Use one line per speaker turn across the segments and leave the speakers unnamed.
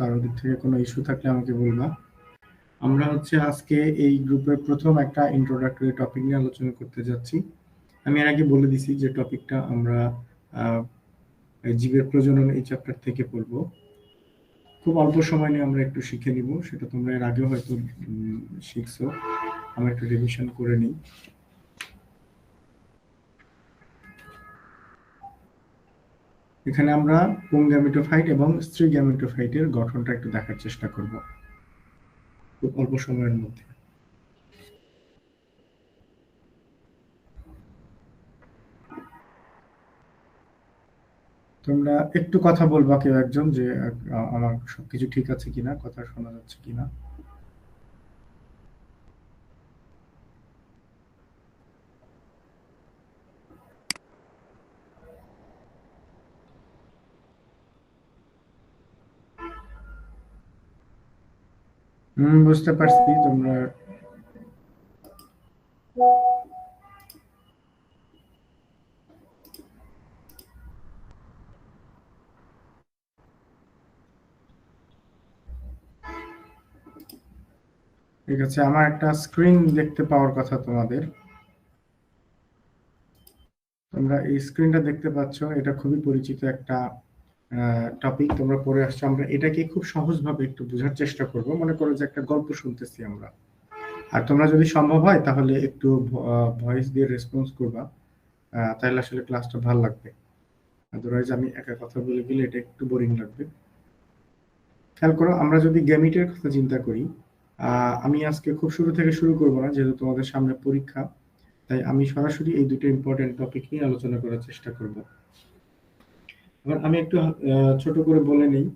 কারোর দিক থেকে কোনো ইস্যু থাকলে আমাকে বলবা। আমরা হচ্ছে আজকে এই গ্রুপের প্রথম একটা ইন্ট্রোডাক্টরি টপিক নিয়ে আলোচনা করতে যাচ্ছি। আমি এর আগে বলে দিছি যে টপিকটা আমরা জীবের প্রজনন এই চ্যাপ্টার থেকে পড়ব। খুব অল্প সময় নিয়ে আমরা একটু শিখে নিব, সেটা তোমরা এর আগে হয়তো শিখছো। আমরা একটু রিভিশন করে নিই। এখানে আমরা পুং গ্যামেটোফাইট এবং স্ত্রী গ্যামেটোফাইটের গঠনটা একটু দেখার চেষ্টা করব খুব অল্প সময়ের মধ্যে। তোমরা একটু কথা বলবা কেউ একজন যে আমার সবকিছু ঠিক আছে কিনা, কথা শোনা যাচ্ছে কিনা। হুম, বুঝতে পারছি তোমরা। ঠিক আছে, আমার একটা স্ক্রিন দেখতে পাওয়ার কথা তোমাদের। তোমরা এই স্ক্রিনটা দেখতে পাচ্ছ, এটা খুবই পরিচিত একটা টপিক তোমরা পড়ে আসছো। আমরা এটাকে খুব সহজভাবে একটু বোঝার চেষ্টা করব। মনে করো যে একটা গল্প শুনতেছি আমরা। আর তোমরা যদি সম্ভব হয়, তাহলে একটু ভয়েস দিয়ে রেসপন্স করবা। তাহলে আসলে ক্লাসটা ভালো লাগবে। আদারওয়াইজ আমি একা কথা বলে গেলে এটা একটু বোরিং লাগবে। খেয়াল করো, আমরা যদি গ্যামিটের কথা চিন্তা করি আমি আজকে খুব শুরু থেকে শুরু করব না, যেহেতু তোমাদের সামনে পরীক্ষা। তাই আমি সরাসরি এই দুটো ইম্পর্টেন্ট টপিক নিয়ে আলোচনা করার চেষ্টা করব। এবার আমি একটু ছোট করে বলে নেই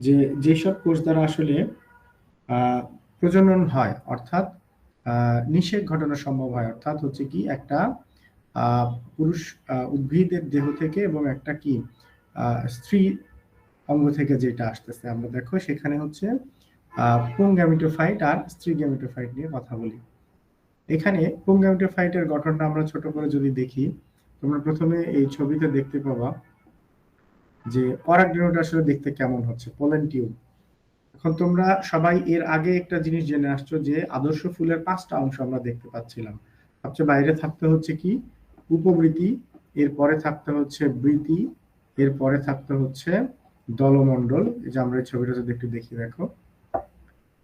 যে যেসব কোষ দ্বারা আসলে প্রজনন হয়, অর্থাৎ নিষেক ঘটনা সম্ভব হয়, অর্থাৎ হচ্ছে কি একটা পুরুষ উদ্ভিদের দেহ থেকে এবং একটা কি স্ত্রী অঙ্গ থেকে যেটা আসতেছে। আমরা দেখো সেখানে হচ্ছে পুং আর স্ত্রী গ্যামিটোফাইট নিয়ে কথা বলি। এখানে পুং গ্যামিটোফাইটের গঠনটা আমরা ছোট করে যদি দেখি তোমরা প্রথমে এই ছবিতে দেখতে পাবা যে পরাগরেণুটা আসলে দেখতে কেমন হচ্ছে পোলেন টিউব এখন তোমরা সবাই এর আগে একটা জিনিস জেনে আসছো যে আদর্শ ফুলের পাঁচটা অংশ আমরা দেখতে পাচ্ছিলাম। সবচেয়ে বাইরে থাকতে হচ্ছে কি? উপবৃতি এরপরে থাকতে হচ্ছে বৃতি এরপরে থাকতে হচ্ছে দলমণ্ডল। এই যে আমরা এই ছবিটা যদি একটু দেখি, দেখো।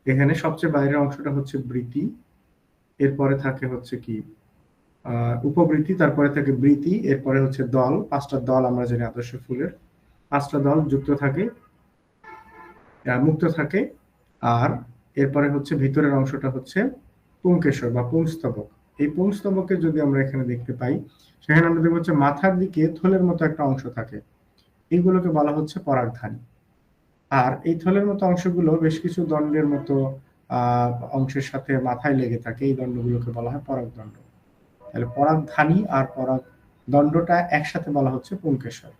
এখানে সবচেয়ে বাইরের অংশটা হচ্ছে বৃতি এরপরে থাকে হচ্ছে কি? উপবৃত্তি, তারপরে থাকে বৃতি এরপরে হচ্ছে দল। পাঁচটা দল আমরা জানি আদর্শ ফুলের। পাঁচটা দল যুক্ত থাকে মুক্ত থাকে, আর এরপরে হচ্ছে ভিতরের অংশটা হচ্ছে পুংকেশর বা পুংস্তবক। এই পুংস্তবকে যদি আমরা এখানে দেখতে পাই, সেখানে আমরা দেখব হচ্ছে মাথার দিকে থলের মতো একটা অংশ থাকে। এইগুলোকে বলা হচ্ছে পরাগধানী আর এই থলের মতো অংশগুলো বেশ কিছু দণ্ডের মতো অংশের সাথে মাথায় লেগে থাকে। এই দণ্ডগুলোকে বলা হয় পরাগদণ্ড। তাহলে পরাগধানী আর পরাগ দণ্ডটা একসাথে বলা হচ্ছে পুংকেশর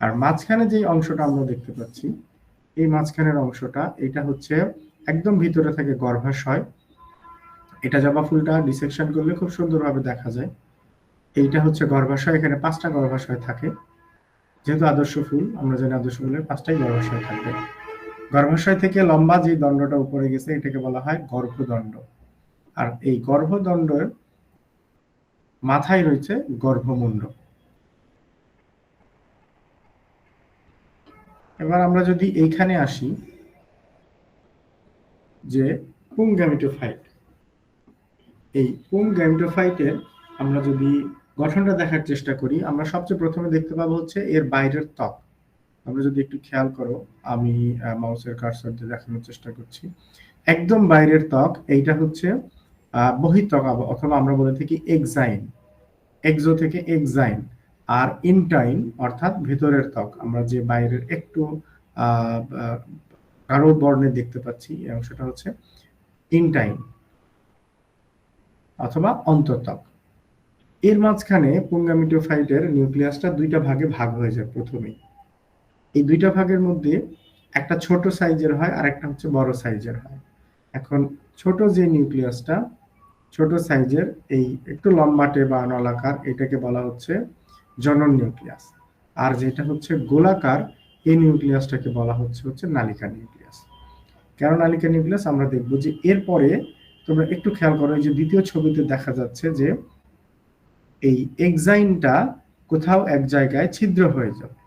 আর মাঝখানে যে অংশটা আমরা দেখতে পাচ্ছি, এই মাঝখানের অংশটা, এটা হচ্ছে একদম ভিতরে থাকে গর্ভাশয়। এটা জবা ফুলটা ডিসেকশন করলে খুব সুন্দরভাবে দেখা যায়। এইটা হচ্ছে গর্ভাশয়, এখানে পাঁচটা গর্ভাশয় থাকে। যেহেতু আদর্শ ফুল, আমরা জানি আদর্শ ফুলের পাঁচটাই গর্ভাশয় থাকবে। গর্ভাশয় থেকে লম্বা যে দণ্ডটা উপরে গেছে, এটাকে বলা হয় গর্ভদণ্ড। আর এই গর্ভদণ্ডের মাথায় রয়েছে গর্ভমুণ্ড এবার আমরা যদি এইখানে আসি যে পুং গ্যামিটোফাইট, এই পুং গ্যামিটোফাইটের আমরা যদি গঠনটা দেখার চেষ্টা করি, আমরা সবচেয়ে প্রথমে দেখতে পাবো হচ্ছে এর বাইরের ত্বক। আমরা যদি একটু খেয়াল করো, আমি মাউসের কারসার দিয়ে দেখানোর চেষ্টা করছি। একদম বাইরের ত্বক, এইটা হচ্ছে বহিত্বক অথবা আমরা বলে থাকি এক্সাইন এক্সো থেকে এক্সাইন আর ইনটাইন অর্থাৎ ভেতরের ত্বক। আমরা যে বাইরের একটু গাঢ় বর্ণে দেখতে পাচ্ছি, এই অংশটা হচ্ছে ইনটাইন অথবা অন্তর্ত্বক। এর মাঝখানে পুঙ্গামিটোফাইটের নিউক্লিয়াসটা দুইটা ভাগে ভাগ হয়ে যায় প্রথমেই এই দুইটা ভাগের মধ্যে একটা ছোট সাইজের হয় আর একটা হচ্ছে বড় সাইজের হয়। এখন ছোট যে নিউক্লিয়াসটা ছোট সাইজের এই একটু লম্বাটে বা নলাকার এটাকে বলা হচ্ছে জনন নিউক্লিয়াস। আর যেটা হচ্ছে গোলাকার, এই নিউক্লিয়াসটাকে বলা হচ্ছে হচ্ছে নালিকা নিউক্লিয়াস। কেন নালিকা নিউক্লিয়াস? আমরা দেখব যে এরপরে তোমরা একটু খেয়াল করো যে দ্বিতীয় ছবিতে দেখা যাচ্ছে যে এই এক্সাইনটা কোথাও এক জায়গায় ছিদ্র হয়ে যাবে।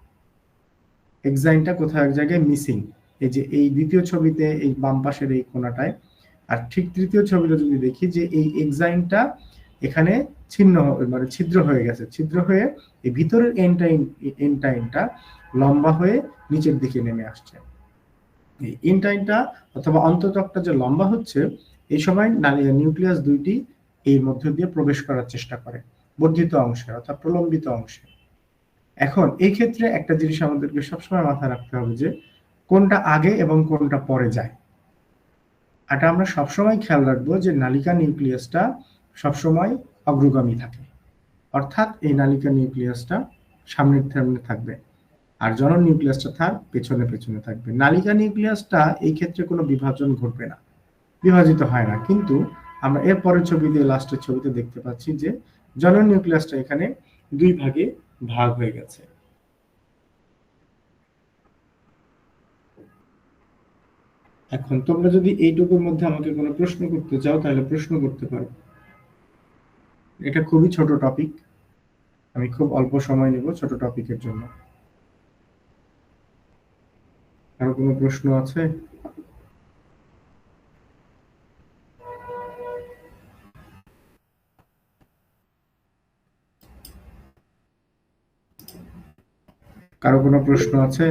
এক্সাইনটা কোথাও এক জায়গায় মিসিং। এই যে এই দ্বিতীয় ছবিতে এই বাম পাশের এই কোনাটায় আর ঠিক তৃতীয় ছবিটা যদি দেখি যে এই এক্সাইনটা এখানে ছিন্ন মানে ছিদ্র হয়ে গেছে। ছিদ্র হয়ে এই ভিতরের এনটাইন এনটাইনটা লম্বা হয়ে নিচের দিকে নেমে আসছে। এই ইনটাইনটা অথবা অন্ততকটা যে লম্বা হচ্ছে, এই সময় নিউক্লিয়াস দুইটি এই মধ্য দিয়ে প্রবেশ করার চেষ্টা করে, বর্ধিত অংশে অর্থাৎ প্রলম্বিত অংশে। এখন এই ক্ষেত্রে একটা জিনিস আমাদেরকে সবসময় মাথায় রাখতে হবে যে কোনটা আগে এবং কোনটা পরে যায়। এটা আমরা সবসময় খেয়াল রাখব যে নালিকা নিউক্লিয়াসটা সবসময় অগ্রগামী থাকে। অর্থাৎ এই নালিকা নিউক্লিয়াসটা সামনের সামনে থাকবে আর জনন নিউক্লিয়াসটা থাক পেছনে পেছনে থাকবে। নালিকা নিউক্লিয়াসটা এই ক্ষেত্রে কোনো বিভাজন ঘটবে না, বিভাজিত হয় না। কিন্তু আমরা এর পরের ছবিতে লাস্টের ছবিতে দেখতে পাচ্ছি যে জনন নিউক্লিয়াসটা এখানে দুই ভাগে ভাগ হয়ে গেছে। এখন তোমরা যদি এইটুকুর মধ্যে আমাকে কোনো প্রশ্ন করতে চাও, তাহলে প্রশ্ন করতে পারো। এটা খুবই ছোট টপিক আমি খুব অল্প সময় নেব ছোট টপিকের জন্য। আরও কোনো প্রশ্ন আছে? কারও কোনো প্রশ্ন আছে?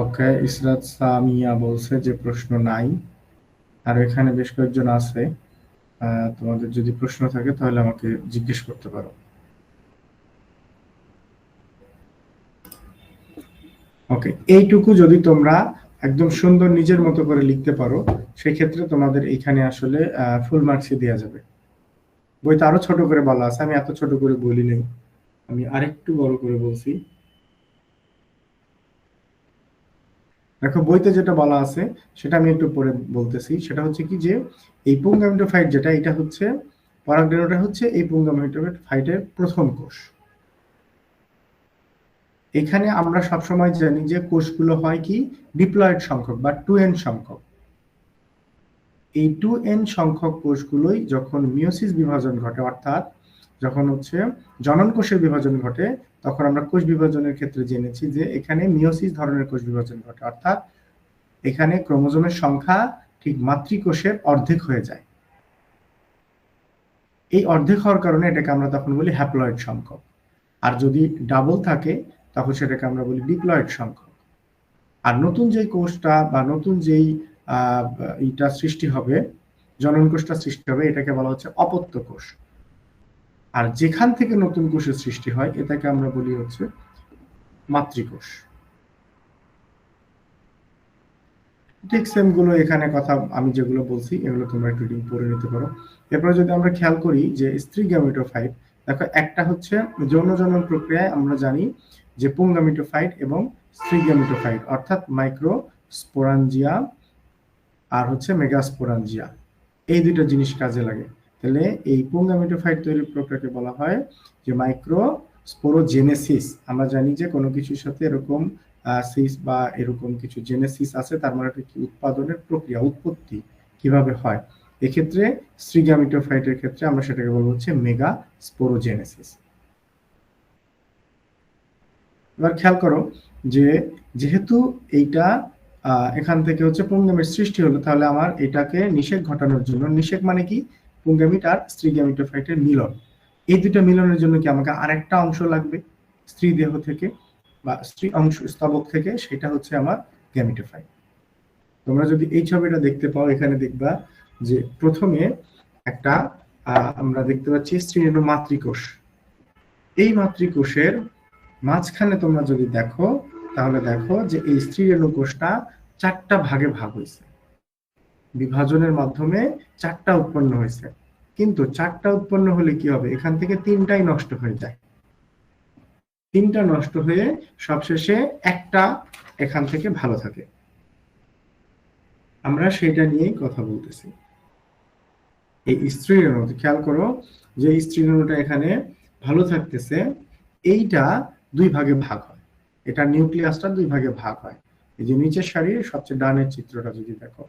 ওকে, ইসরাত সামিয়া বলছে যে প্রশ্ন নাই। আর এখানে বেশ কয়েকজন আছে। তোমাদের যদি প্রশ্ন থাকে তাহলে আমাকে জিজ্ঞেস করতে পারো। ওকে, এইটুকু যদি তোমরা একদম সুন্দর নিজের মতো করে লিখতে পারো সেই ক্ষেত্রে তোমাদের এখানে আসলে ফুল মার্কসই দেওয়া যাবে। বইতে আরও ছোট করে বলা আছে, আমি এত ছোট করে বলি নেই। আমি আরেকটু বড় করে বলছি। দেখো, বইতে যেটা বলা আছে, সেটা আমি একটু পরে বলতেছি। সেটা হচ্ছে কি যে, এই পুঙ্গামিটোফাইট যেটা, এটা হচ্ছে, পরাগডেনোটা হচ্ছে এই পুঙ্গামিটোফাইটের প্রথম কোষ। এখানে আমরা সবসময় জানি যে, কোষগুলো হয় কি? ডিপ্লয়েড সংখ্যক বা টু এন সংখ্যক। এই টু এন সংখ্যক কোষগুলোই যখন মিওসিস বিভাজন ঘটে, অর্থাৎ যখন হচ্ছে জনন কোষের বিভাজন ঘটে, তখন আমরা কোষ বিভাজনের ক্ষেত্রে জেনেছি যে এখানে মিওসিস ধরনের কোষ বিভাজন ঘটে। অর্থাৎ এখানে ক্রোমোজোমের সংখ্যা ঠিক মাতৃকোষের অর্ধেক হয়ে যায়। এই অর্ধেক হওয়ার কারণে এটাকে আমরা তখন বলি হ্যাপ্লয়েড সংখ্যক। আর যদি ডাবল থাকে, তখন সেটাকে আমরা বলি ডিপ্লয়েড সংখ্যক। আর নতুন যেই কোষটা বা নতুন যেই ইটা সৃষ্টি হবে জনন কোষটা সৃষ্টি হবে, এটাকে বলা হচ্ছে অপত্য কোষ। আর যেখান থেকে নতুন কোষের সৃষ্টি হয়, এটাকে আমরা বলি হচ্ছে মাতৃকোষ। ঠিক সেমগুলো এখানে কথা আমি যেগুলো বলছি, এগুলো তোমরা একটু পড়ে নিতে পারো। এরপরে যদি আমরা খেয়াল করি যে স্ত্রী গ্যামেটোফাইট দেখো একটা হচ্ছে যৌন জনন প্রক্রিয়ায় আমরা জানি যে পুঙ্গামিটোফাইট এবং স্ত্রী গ্যামেটোফাইট অর্থাৎ মাইক্রো স্পোরাঞ্জিয়া আর হচ্ছে মেগাস্পোরাঞ্জিয়া এই দুটো জিনিস কাজে লাগে। তাহলে এই পুঙ্গামিটোফাইট তৈরির প্রক্রিয়াকে বলা হয় যে মাইক্রো স্পোরোজেনেসিস আমরা জানি যে কোনো কিছুর সাথে এরকম সিস বা এরকম কিছু জেনেসিস আছে, তার মানে কি উৎপাদনের প্রক্রিয়া, উৎপত্তি কীভাবে হয়? এক্ষেত্রে স্ট্রিগামিটোফাইটের ক্ষেত্রে আমরা সেটাকে বলব হচ্ছে মেগা স্পোরোজেনেসিস এবার খেয়াল করো যে যেহেতু এইটা এখান থেকে হচ্ছে পুঙ্গামের সৃষ্টি হলো, তাহলে আমার এটাকে নিষেধ ঘটানোর জন্য নিষেধ মানে কি? পুঙ্গামিট আর স্ত্রী গ্যামিটোফাইটের মিলন। এই দুটো মিলনের জন্য কি আমাকে আরেকটা অংশ লাগবে? স্ত্রী দেহ থেকে বা স্ত্রী অংশ স্তবক থেকে, সেটা হচ্ছে আমার গ্যামিটোফাইট তোমরা যদি এই ছবিটা দেখতে পাও, এখানে দেখবা যে প্রথমে একটা আমরা দেখতে পাচ্ছি স্ত্রীর মাতৃকোষ। এই মাতৃকোষের মাঝখানে তোমরা যদি দেখো, তাহলে দেখো যে এই স্ত্রী কোষটা চারটা ভাগে ভাগ হয়েছে। বিভাজনের মাধ্যমে চারটা উৎপন্ন হয়েছে। কিন্তু চারটা উৎপন্ন হলে কি হবে? এখান থেকে তিনটাই নষ্ট হয়ে যায়। তিনটা নষ্ট হয়ে সবশেষে একটা এখান থেকে ভালো থাকে। আমরা সেটা নিয়েই কথা বলতেছি। এই স্ত্রী রেণু খেয়াল করো যে স্ত্রী রেণুটা এখানে ভালো থাকতেছে, এইটা দুই ভাগে ভাগ হয়। এটা নিউক্লিয়াসটা দুই ভাগে ভাগ হয়। এই যে নিচের সারির সবচেয়ে ডানের চিত্রটা যদি দেখো।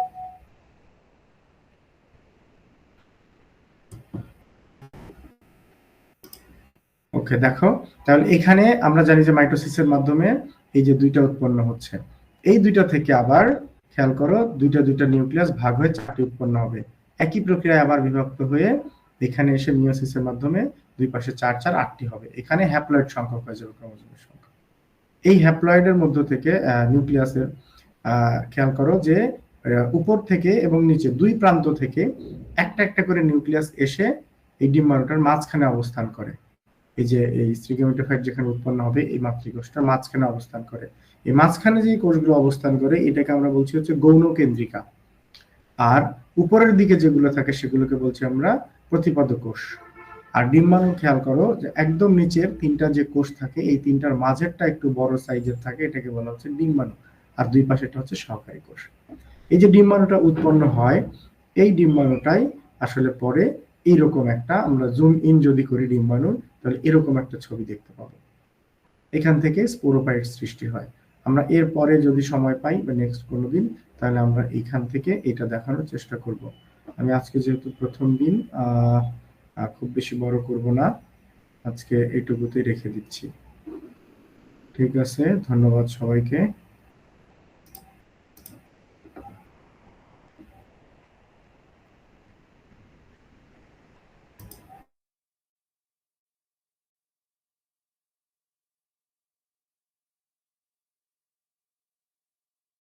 ওকে দেখো। তাহলে এখানে আমরা জানি যে মাইটোসিসের মাধ্যমে এই যে দুইটা উৎপন্ন হচ্ছে। এই দুইটা থেকে আবার খেয়াল করো, দুইটা দুইটা নিউক্লিয়াস ভাগ হয়ে চারটি উৎপন্ন হবে। একই প্রক্রিয়ায় আবার বিভক্ত হয়ে এখানে এসে মিওসিসের মাধ্যমে দুই পাশে চার চার, আটটি হবে। এখানে হ্যাপ্লয়েড সংখ্যক হয়ে যাবে ক্রোমোজোমের সংখ্যা? এই হ্যাপ্লয়েডের মধ্য থেকে নিউক্লিয়াসের খেয়াল করো যে উপর থেকে এবং নিচে দুই প্রান্ত থেকে একটা একটা করে নিউক্লিয়াস এসে এই ডিম্বাণুটার মাঝখানে অবস্থান করে। এই যে, এই স্ট্রিগোমেটোফাইট যেখানে উৎপন্ন হবে, এই মাতৃকোষটার মাঝখানে অবস্থান করে। এই মাঝখানে যে কোষগুলো অবস্থান করে, এটাকে আমরা বলছি হচ্ছে গৌণ কেন্দ্রিকা আর উপরের দিকে যেগুলো থাকে, সেগুলোকে বলছি আমরা প্রতিপদ কোষ আর ডিম্বাণু খেয়াল করো যে, একদম নিচের তিনটা যে কোষ থাকে, এই তিনটার মাঝেরটা একটু বড় সাইজের থাকে, এটাকে বলা হচ্ছে ডিম্বাণু। আর দুই পাশেটা হচ্ছে সহকারী কোষ। এই যে ডিম্বাণুটা উৎপন্ন হয়, এই ডিম্বাণুটাই আসলে পরে এইরকম একটা আমরা জুম ইন যদি করি ডিম্বাণুর তাহলে এরকম একটা ছবি দেখতে পাবো। এখান থেকে স্পোরোপাইট সৃষ্টি হয়। আমরা এর পরে যদি সময় পাই বা নেক্সট কোনো দিন, তাহলে আমরা এখান থেকে এটা দেখানোর চেষ্টা করব। আমি আজকে যেহেতু প্রথম দিন খুব বেশি বড় করব না। আজকে এইটুকুতেই রেখে দিচ্ছি। ঠিক আছে, ধন্যবাদ সবাইকে।